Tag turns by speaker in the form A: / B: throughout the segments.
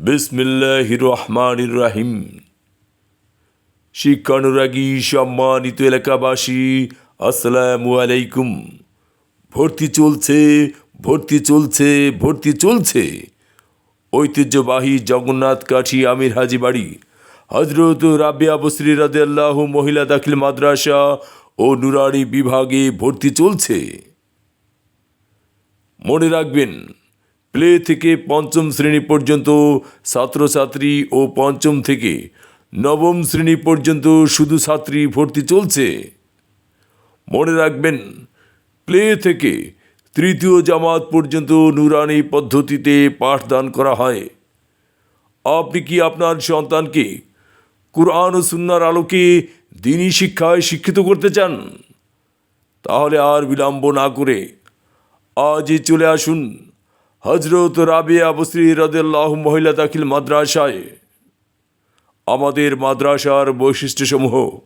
A: বিসমিল্লাহ রহমান রাহিম শিক্ষানুরাগী, সম্মানিত এলাকাবাসী, আসসালামু আলাইকুম। ভর্তি চলছে ভর্তি চলছে ভর্তি চলছে। ঐতিহ্যবাহী জগন্নাথ কাঠি আমির হাজি বাড়ি হজরত রাবিয়া বসরি রাদেল্লাহ মহিলা দাখিল মাদ্রাসা ও নুরানি বিভাগে ভর্তি চলছে। মনে রাখবেন প্লে থেকে পঞ্চম শ্রেণি পর্যন্ত ছাত্রছাত্রী ও পঞ্চম থেকে নবম শ্রেণি পর্যন্ত শুধু ছাত্রী ভর্তি চলছে। মনে রাখবেন, প্লে থেকে তৃতীয় জামাত পর্যন্ত নুরানি পদ্ধতিতে পাঠদান করা হয়। আপনি কি আপনার সন্তানকে কোরআন ও সুন্নার আলোকে দিনী শিক্ষায় শিক্ষিত করতে চান? তাহলে আর বিলম্ব না করে আজই চলে আসুন। হজরত রাবিয়া বসরি রদেল্লাহ মহিলা দাখিল মাদ্রাসায়। আমাদের মাদ্রাসার বৈশিষ্ট্যসমূহ।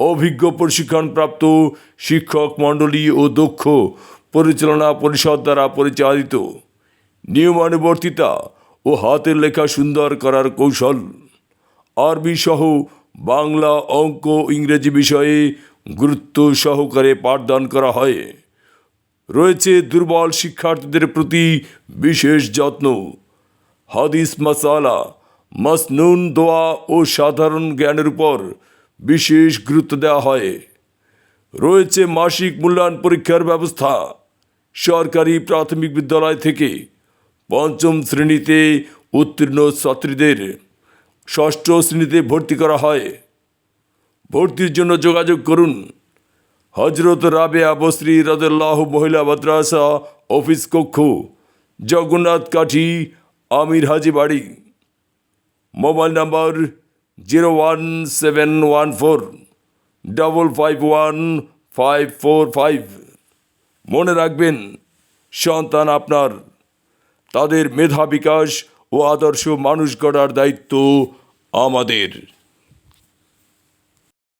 A: অভিজ্ঞ প্রশিক্ষণপ্রাপ্ত শিক্ষক মণ্ডলী ও দক্ষ পরিচালনা পরিষদ দ্বারা পরিচালিত। নিয়মানুবর্তিতা ও হাতের লেখা সুন্দর করার কৌশল। আরবি সহ বাংলা অঙ্ক ইংরেজি বিষয়ে গুরুত্ব সহকারে পাঠদান করা হয়। রয়েছে দুর্বল শিক্ষার্থীদের প্রতি বিশেষ যত্ন। হাদিস মাসালা, মাসনুন দোয়া ও সাধারণ জ্ঞানের উপর বিশেষ গুরুত্ব দেওয়া হয়। রয়েছে মাসিক মূল্যায়ন পরীক্ষার ব্যবস্থা। সরকারি প্রাথমিক বিদ্যালয় থেকে পঞ্চম শ্রেণীতে উত্তীর্ণ ছাত্রীদের ষষ্ঠ শ্রেণীতে ভর্তি করা হয়। ভর্তির জন্য যোগাযোগ করুন। হজরত রাবেয়া বসরি রদুল্লাহ মহিলা মাদ্রাসা অফিস কক্ষ, জগন্নাথ কাঠি, আমির হাজি বাড়ি। Mobile number zero one seven one four, double five one five four five. মনে রাখবেন, সন্তান আপনার, তাদের মেধা বিকাশ ও আদর্শ মানুষ গড়ার দায়িত্ব আমাদের।